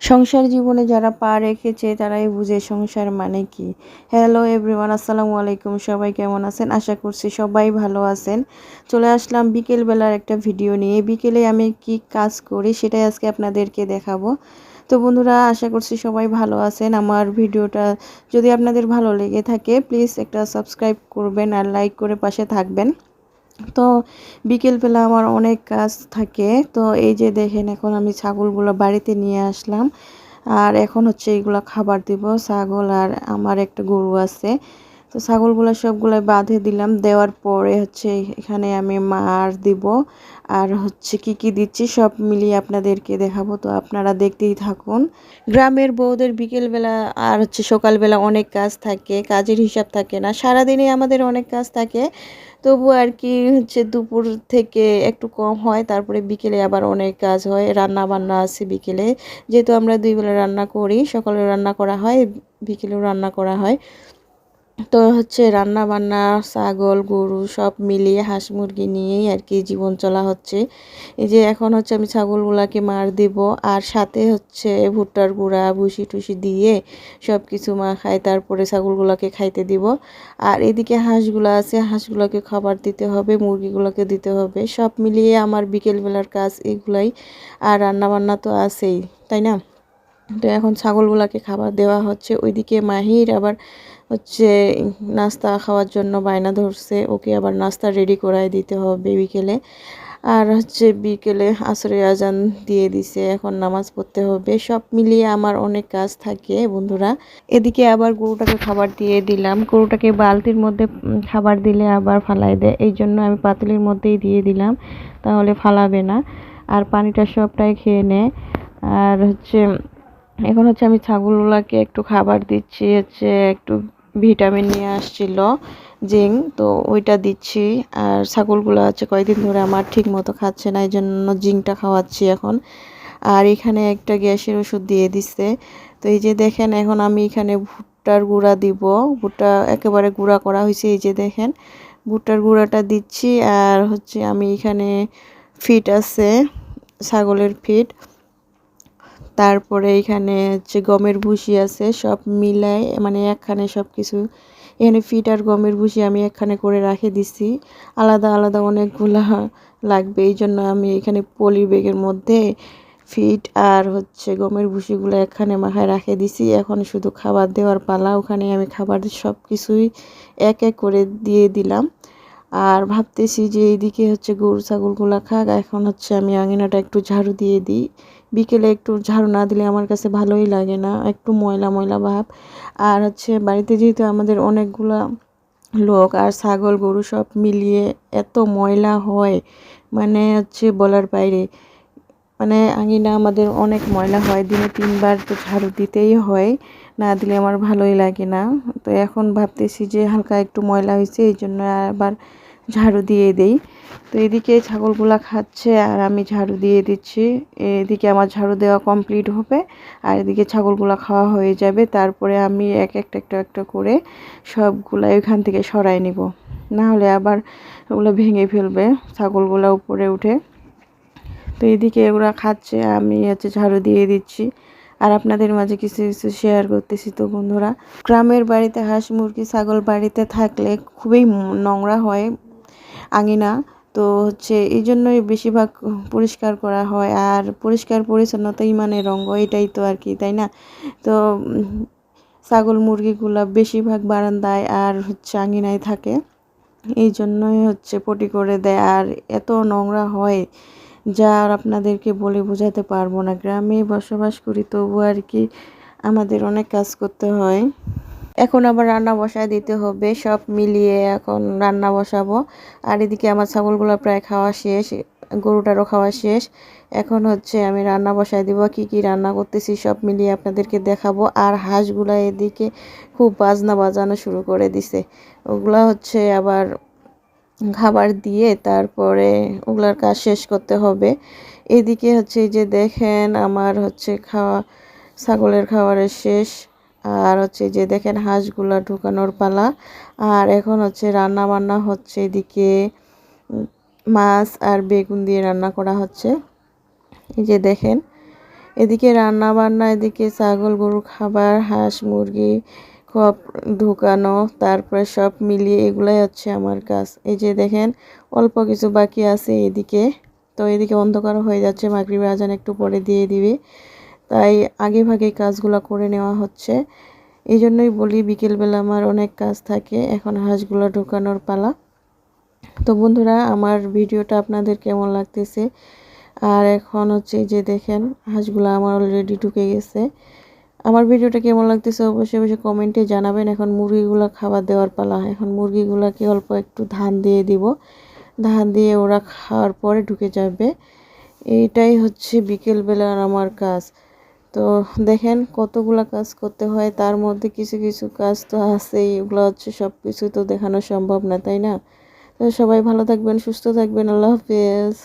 সংসার জীবনে যারা পা রেখেছে, তারাই বুঝে সংসার মানে কি। হ্যালো এভরিওয়ান আসসালামু আলাইকুম। সবাই কেমন আছেন? আশা করছি সবাই ভালো আছেন। চলে আসলাম বিকেলবেলার একটা ভিডিও নিয়ে। বিকেলে আমি কি কাজ করি সেটাই আজকে আপনাদেরকে দেখাবো। তো বন্ধুরা, আশা করছি সবাই ভালো আছেন। আমার ভিডিওটা যদি আপনাদের ভালো লেগে থাকে প্লিজ একটা সাবস্ক্রাইব করবেন আর লাইক করে পাশে থাকবেন। তো বিকেলবেলা আমার অনেক কাজ থাকে। তো এই যে দেখেন, এখন আমি ছাগলগুলো বাড়িতে নিয়ে আসলাম। আর এখন হচ্ছে এইগুলো খাবার দিব, ছাগল আর আমার একটা গরু আছে। তো ছাগলগুলো সবগুলো বাঁধে দিলাম। দেওয়ার পরে হচ্ছে এখানে আমি মার দিব। আর হচ্ছে কি কি দিচ্ছি সব মিলিয়ে আপনাদেরকে দেখাবো। তো আপনারা দেখতেই থাকুন। গ্রামের বউদের বিকেলবেলা আর হচ্ছে সকালবেলা অনেক কাজ থাকে, কাজের হিসাব থাকে না। সারাদিনে আমাদের অনেক কাজ থাকে। তবু আর কি হচ্ছে দুপুর থেকে একটু কম হয়, তারপরে বিকেলে আবার অনেক কাজ হয়। রান্না বান্না আছে বিকেলে। যেহেতু আমরা দুই বেলা রান্না করি সকালে রান্না করা হয়, বিকেলেও রান্না করা হয়। তো হচ্ছে রান্না বান্না ছাগল, গরু সব মিলিয়ে হাঁস মুরগি নিয়েই আর কি জীবন চলা হচ্ছে। এই যে এখন হচ্ছে আমি ছাগলগুলাকে মার দেব আর সাথে হচ্ছে ভুট্টার গুঁড়া, ভুসি টুসি দিয়ে সব কিছু মাখাই তারপরে ছাগলগুলাকে খাইতে দিব। আর এদিকে হাঁসগুলো আছে, হাঁসগুলোকে খাবার দিতে হবে, মুরগিগুলোকে দিতে হবে, সব মিলিয়ে আমার বিকেলবেলার কাজ এগুলাই। আর রান্না বান্না তো আছেই, তাই না? তো এখন ছাগলগুলোকে খাবার দেওয়া হচ্ছে। ওইদিকে মাহির আবার হচ্ছে, নাস্তা খাওয়ার জন্য বায়না ধরছে, ওকে আবার নাস্তা রেডি করাই দিতে হবে বিকেলে। আর হচ্ছে বিকেলে আসরে আজান দিয়ে দিছে, এখন নামাজ পড়তে হবে। সব মিলিয়ে আমার অনেক কাজ থাকে বন্ধুরা। এদিকে আবার গরুটাকে খাবার দিয়ে দিলাম। গরুটাকে বালতির মধ্যে খাবার দিলে আবার ফালাই দেয়। এই জন্য আমি পাতিলের মধ্যেই দিয়ে দিলাম, তাহলে ফালাবে না। আর পানিটা সবটাই খেয়ে নেয় আর হচ্ছে, এখন হচ্ছে আমি ছাগলগুলাকে একটু খাবার দিচ্ছি, হচ্ছে একটু ভিটামিন নিয়ে আসছিল জিং তো ওইটা দিচ্ছি। আর ছাগলগুলো আছে, কয়েকদিন ধরে আমার ঠিক মতো খাচ্ছে না এই জন্য জিংটা খাওয়াচ্ছি এখন। আর এখানে একটা গ্যাসের ওষুধ দিয়ে দিচ্ছে তো এই যে দেখেন, এখন আমি এখানে ভুট্টার গুঁড়া দিব। ভুট্টা একেবারে গুঁড়া করা হয়েছে, এই যে দেখেন। ভুট্টার গুঁড়াটা দিচ্ছি, আর হচ্ছে আমি এখানে ফিট আছে, ছাগলের ফিট। তারপরে এখানে হচ্ছে গমের ভুসি আছে, সব মিলাই মানে একখানে সব কিছু এখানে ফিট আর গমের ভুসি আমি একখানে করে রাখে দিছি। আলাদা আলাদা অনেকগুলা লাগবে এই জন্য আমি এখানে পলি ব্যাগের মধ্যে ফিট আর হচ্ছে গমের ভুসিগুলো একখানে মাখায় রাখে দিছি। এখন শুধু খাবার দেওয়ার পালা, ওখানে আমি খাবার সব কিছুই এক এক করে দিয়ে দিলাম। আর ভাবতেছি যে এইদিকে হচ্ছে গরু, ছাগলগুলো খাক। এখন হচ্ছে আমি আঙিনাটা একটু ঝাড়ু দিয়ে দিই। বিকেলে একটু ঝাড়ু না দিলে আমার কাছে ভালোই লাগে না, একটু ময়লা ময়লা ভাব। আর হচ্ছে বাড়িতে যেহেতু আমাদের অনেকগুলা লোক আর ছাগল, গরু সব মিলিয়ে এত ময়লা হয় মানে হচ্ছে বলার বাইরে। মানে আঙিনা আমাদের অনেক ময়লা হয়, দিনে তিনবার তো ঝাড়ু দিতেই হয়। না দিলে আমার ভালোই লাগে না। তো এখন ভাবতেছি যে হালকা একটু ময়লা হয়েছে, এই জন্য আবার ঝাড়ু দিয়ে দেই। তো এদিকে ছাগলগুলা খাচ্ছে আর আমি ঝাড়ু দিয়ে দিচ্ছি। এদিকে আমার ঝাড়ু দেওয়া কমপ্লিট হবে আর এদিকে ছাগলগুলা খাওয়া হয়ে যাবে। তারপরে আমি এক একটা একটা একটা করে সবগুলা এখান থেকে সরাই নিব। না হলে আবার ওগুলো ভেঙে ফেলবে ছাগলগুলা উপরে উঠে। তো এদিকে ওরা খাচ্ছে, আমি হচ্ছে ঝাড়ু দিয়ে দিচ্ছি। আর আপনাদের মাঝে কিছু কিছু শেয়ার করতেছি তো বন্ধুরা। গ্রামের বাড়িতে হাঁস, মুরগি, ছাগল বাড়িতে থাকলে খুবই নোংরা হয়, আঙিনা। তো হচ্ছে এই জন্যই বেশিরভাগ পরিষ্কার করা হয় আর পরিষ্কার, পরিচ্ছন্নতা, ইমানের রঙ্গ এটাই তো আর কি, তাই না? তো ছাগল, মুরগিগুলো বেশিরভাগ বারান্দায় আর হচ্ছে আঙিনায় থাকে। এই জন্যই হচ্ছে পটি করে দেয় আর এত নোংরা হয়। যা আর আপনাদেরকে বলে বোঝাতে পারব না। গ্রামে বসবাস করি, তবু আর কি আমাদের অনেক কাজ করতে হয়। এখন আবার রান্না বসায় দিতে হবে, সব মিলিয়ে এখন রান্না বসাবো। আর এদিকে আমার ছাগলগুলো প্রায় খাওয়া শেষ, গরুটারও খাওয়া শেষ। এখন হচ্ছে আমি রান্না বসায় দিব, কি কি রান্না করতেছি সব মিলিয়ে আপনাদেরকে দেখাবো। আর হাঁসগুলা এদিকে খুব বাজনা বাজানো শুরু করে দিছে। ওগুলা হচ্ছে আবার খাবার দিয়ে তারপরে ওগুলার কাজ শেষ করতে হবে। এদিকে হচ্ছে যে দেখেন আমার হচ্ছে খাওয়া, ছাগলের খাবারের শেষ। আর হচ্ছে যে দেখেন হাঁসগুলা ঢুকানোর পালা। আর এখন হচ্ছে রান্না বান্না হচ্ছে এদিকে মাছ আর বেগুন দিয়ে রান্না করা হচ্ছে। এই যে দেখেন, এদিকে রান্না বান্না এদিকে ছাগল গরু খাবার, হাঁস, মুরগি সব ঢুকানো, তারপরে সব মিলিয়ে এগুলাই হচ্ছে আমার কাজ। এই যে দেখেন, অল্প কিছু বাকি আছে এদিকে। তো এদিকে অন্ধকার হয়ে যাচ্ছে মাগরিবে আজান একটু পরে দিয়ে দিবে। তাই আগে ভাগে কাজগুলো করে নেওয়া হচ্ছে। এই জন্যই বলি, বিকেলবেলা আমার অনেক কাজ থাকে, এখন হাঁসগুলো ঢুকানোর পালা। তো বন্ধুরা, আমার ভিডিওটা আপনাদের কেমন লাগতেছে? আর এখন হচ্ছে যে দেখেন, হাঁসগুলো আমার অলরেডি ঢুকে গেছে। আমার ভিডিওটা কেমন লাগতেছে অবশ্যই অবশ্যই কমেন্টে জানাবেন। এখন মুরগিগুলো খাবার দেওয়ার পালা। এখন মুরগিগুলোকে অল্প একটু ধান দিয়ে দিব। ধান দিয়ে ওরা খাওয়ার পরে ঢুকে যাবে। এইটাই হচ্ছে বিকেলবেলার আমার কাজ। তো দেখেন কতগুলা কাজ করতে হয়। তার মধ্যে কিছু কিছু কাজ তো আছেই। এগুলো হচ্ছে সব কিছু তো দেখানো সম্ভব না, তাই না? তো সবাই ভালো থাকবেন, সুস্থ থাকবেন। আল্লাহ হাফেজ।